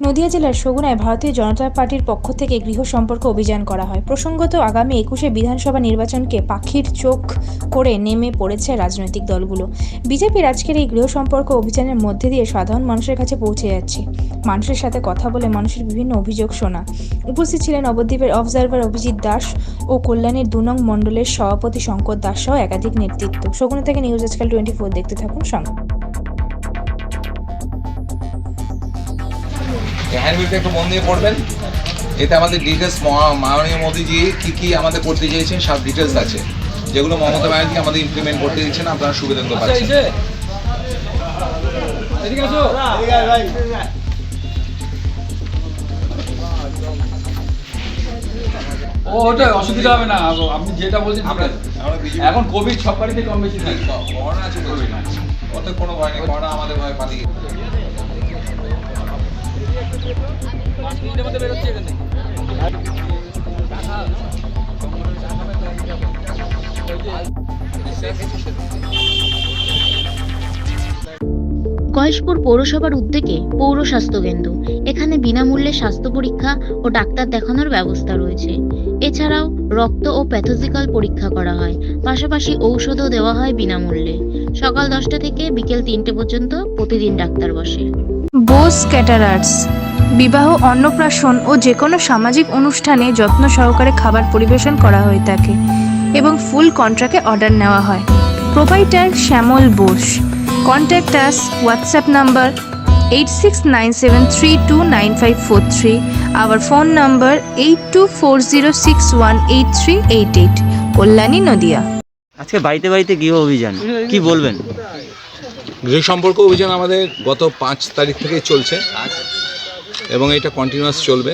নদিয়া জেলার সগুনায় ভারতীয় জনতা পার্টির পক্ষ থেকে গৃহ সম্পর্ক অভিযান করা হয়। প্রসঙ্গত, আগামী একুশে বিধানসভা নির্বাচনকে পাখির চোখ করে নেমে পড়েছে রাজনৈতিক দলগুলো। বিজেপির আজকের এই গৃহ সম্পর্ক অভিযানের মধ্যে দিয়ে সাধারণ মানুষের কাছে পৌঁছে যাচ্ছে। মানুষের সাথে কথা বলে মানুষের বিভিন্ন অভিযোগ শোনা। উপস্থিত ছিলেন নবদ্বীপের অবজারভার অভিজিৎ দাস ও কল্যাণীর দু নং মণ্ডলের সভাপতি শঙ্কর দাস সহ একাধিক নেতৃত্ব। সগুনা থেকে নিউজ আজকাল টোয়েন্টি ফোর দেখতে থাকুন, সঙ্গে। হ্যান্ডবিলটা একটু মন দিয়ে পড়বেন। এতে আমাদের ডিটেলস মাননীয় মোদীজি কী কী আমাদের করতে চেয়েছেন সব ডিটেলস আছে। যেগুলো মমতা ব্যানার্জি আমাদের ইমপ্লিমেন্ট করতে দিচ্ছেন আপনারা সুবিধা নিতে পারছেন ও ওটা অসুবিধা হবে না। আপনি যেটা বলছেন এখন কোভিড সব বাড়িতে কম বেশি থাকে। করোনা আছে কোনো ভয় নেই করোনা আমাদের ভয় পালিয়ে গয়েশপুর পৌরসভার উদ্যোগে পৌর স্বাস্থ্য কেন্দ্র এখানে বিনামূল্যে স্বাস্থ্য পরীক্ষা ও ডাক্তার দেখানোর ব্যবস্থা রয়েছে। এছাড়াও রক্ত ও প্যাথোজিক্যাল পরীক্ষা করা হয়, পাশাপাশি ঔষধও দেওয়া হয় বিনামূল্যে। সকাল দশটা থেকে বিকেল তিনটে পর্যন্ত প্রতিদিন ডাক্তার বসে। বোস ক্যাটারার্স, বিবাহ, অন্নপ্রাশন ও যে কোনো সামাজিক অনুষ্ঠানে যত্ন সহকারে খাবার পরিবেশন করা হয়ে থাকে এবং ফুল কন্ট্রাক্টে অর্ডার নেওয়া হয়। Provider Shyamal Bose, contact us, WhatsApp number eight six nine seven three two nine five four three our phone number eight two four zero six one eight three eight eight Kalyani Nadia. আজকে বাড়িতে বাড়িতে গৃহ অভিযান কি বলবেন? গৃহ সম্পর্ক অভিযান আমাদের গত পাঁচ তারিখ থেকে চলছে এবং এটা কন্টিনিউয়াস চলবে।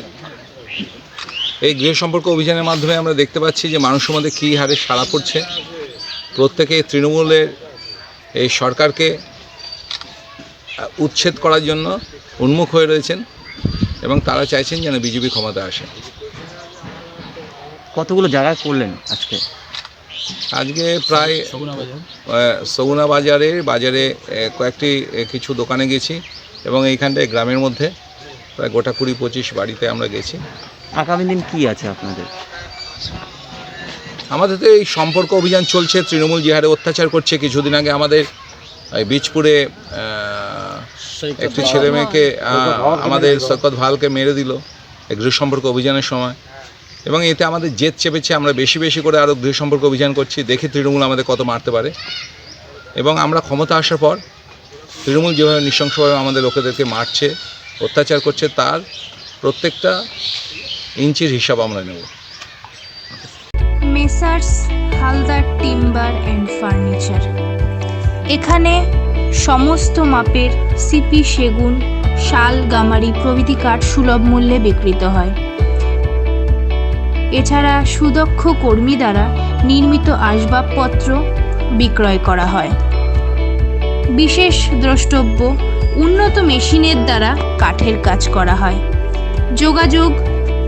এই গৃহ সম্পর্ক অভিযানের মাধ্যমে আমরা দেখতে পাচ্ছি যে মানুষের মধ্যে কী হারে সাড়া পড়ছে। প্রত্যেকে তৃণমূলের এই সরকারকে উচ্ছেদ করার জন্য উন্মুখ হয়ে রয়েছেন এবং তারা চাইছেন যেন বিজেপি ক্ষমতা আসে। কতগুলো জায়গায় করলেন আজকে? আজকে প্রায় সগুনা বাজারে বাজারে কয়েকটি কিছু দোকানে গেছি এবং এইখানটায় গ্রামের মধ্যে প্রায় গোটা কুড়ি পঁচিশ বাড়িতে আমরা গেছি। আগামী দিন কি আছে আপনাদের? আমাদের তো এই সম্পর্ক অভিযান চলছে তৃণমূল যে হারে অত্যাচার করছে। কিছুদিন আগে আমাদের বীজপুরে একটি ছেলে মেয়েকে আমাদের সৈকত ভালকে মেরে দিল গৃহ সম্পর্ক অভিযানের সময়। এবং এতে আমাদের জেদ চেপেছে আমরা বেশি বেশি করে আরও গৃহ সম্পর্ক অভিযান করছি দেখি তৃণমূল আমাদের কত মারতে পারে। এবং আমরা ক্ষমতা আসার পর তৃণমূল যেভাবে নৃশংসভাবে আমাদের লোকেদেরকে মারছে অত্যাচার করছে তার প্রত্যেকটা ইঞ্চির হিসাব আমরা নেব। Messrs Haldar timber and furniture. এখানে সমস্ত মাপের সিপি সেগুন, শাল, গামারি প্রভৃতি কাঠ সুলভ মূল্যে বিক্রিত হয়। এছাড়া সুদক্ষ কর্মী দ্বারা নির্মিত আসবাবপত্র বিক্রয় করা হয়। বিশেষ দ্রষ্টব্য, উন্নত মেশিনের দ্বারা কাঠের কাজ করা হয়। যোগাযোগ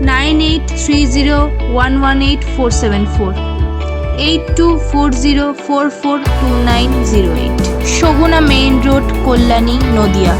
nine eight three zero one one eight four seven four. Eight two four zero four four two nine zero eight Saguna main road, Kalyani, Nadia.